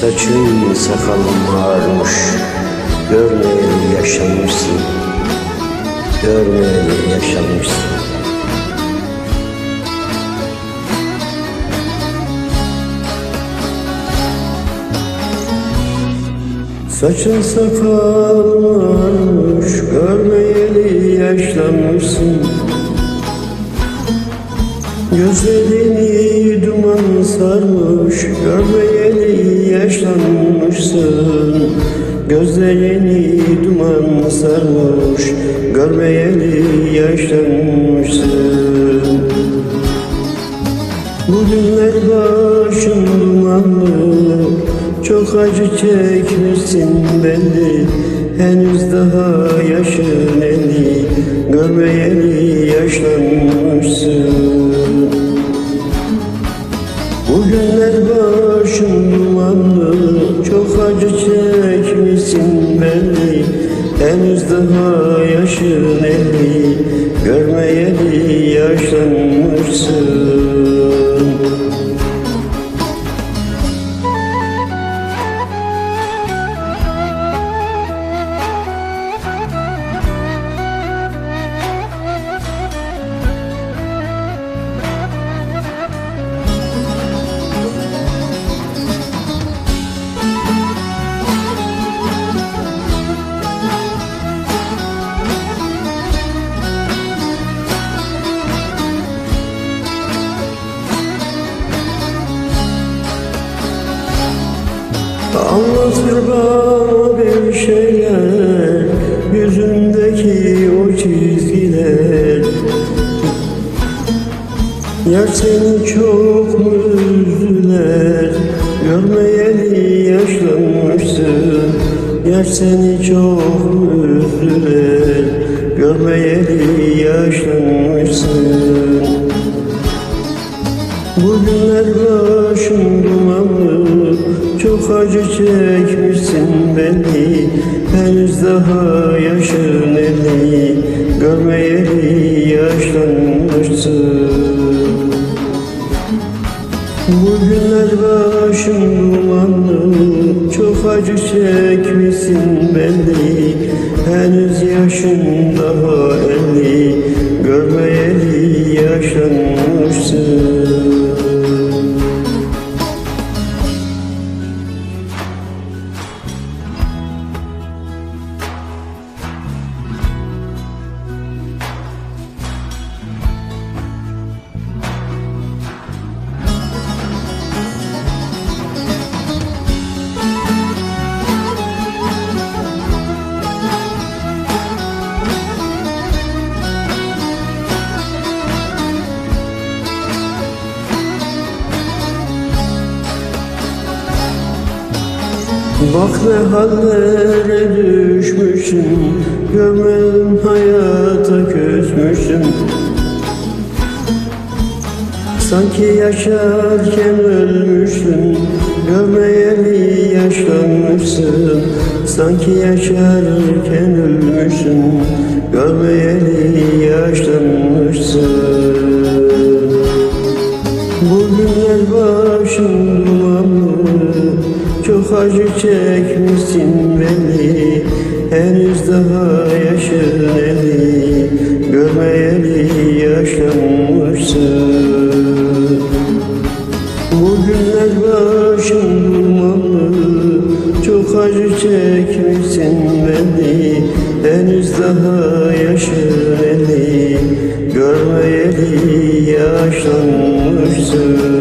Saçın sakalın ağarmış Görmeyeli yaşanmışsın Görmeyeli yaşanmışsın Saçın sakalın ağarmış Görmeyeli yaşlanmışsın Gözlerini duman sarmış Görmeyeli yaşlanmışsın. Gözlerini duman sarmış Görmeyeli yaşlanmışsın. Bugünler başın dumanlı Çok acı çekmişsin belli Henüz daha yaşın elli Görmeyeli yaşlanmışsın Bugünler başım dumanlı Çok acı çekmişsin belli Henüz daha yaşın elli Anlatır bana bir şeyler Yüzündeki o çizgiler Yar seni çok mu üzdüler? Görmeyeli yaşlanmışsın. Yar seni çok mu üzdüler? Görmeyeli yaşlanmışsın. Bugünler başım dumanlı Çok acı çekmişsin beni Henüz daha yaşın elli Görmeyeli yaşlanmışsın. Bugünler başım dumanlı Çok acı çekmişsin belli Henüz yaşın daha elli Görmeyeli yaşlanmışsın Bak ne hallere düşmüşsün Görmem hayata küsmüşsün. Sanki yaşarken ölmüşsün Görmeyeli yaşlanmışsın? Sanki yaşarken ölmüşsün Görmeyeli yaşlanmışsın acı çekmişsin beni Henüz daha yaşın eli Görmeyeli yaşlanmışsın Bugünler başım dumanlı. Çok acı çekmişsin beni Henüz daha yaşın eli Görmeyeli yaşlanmışsın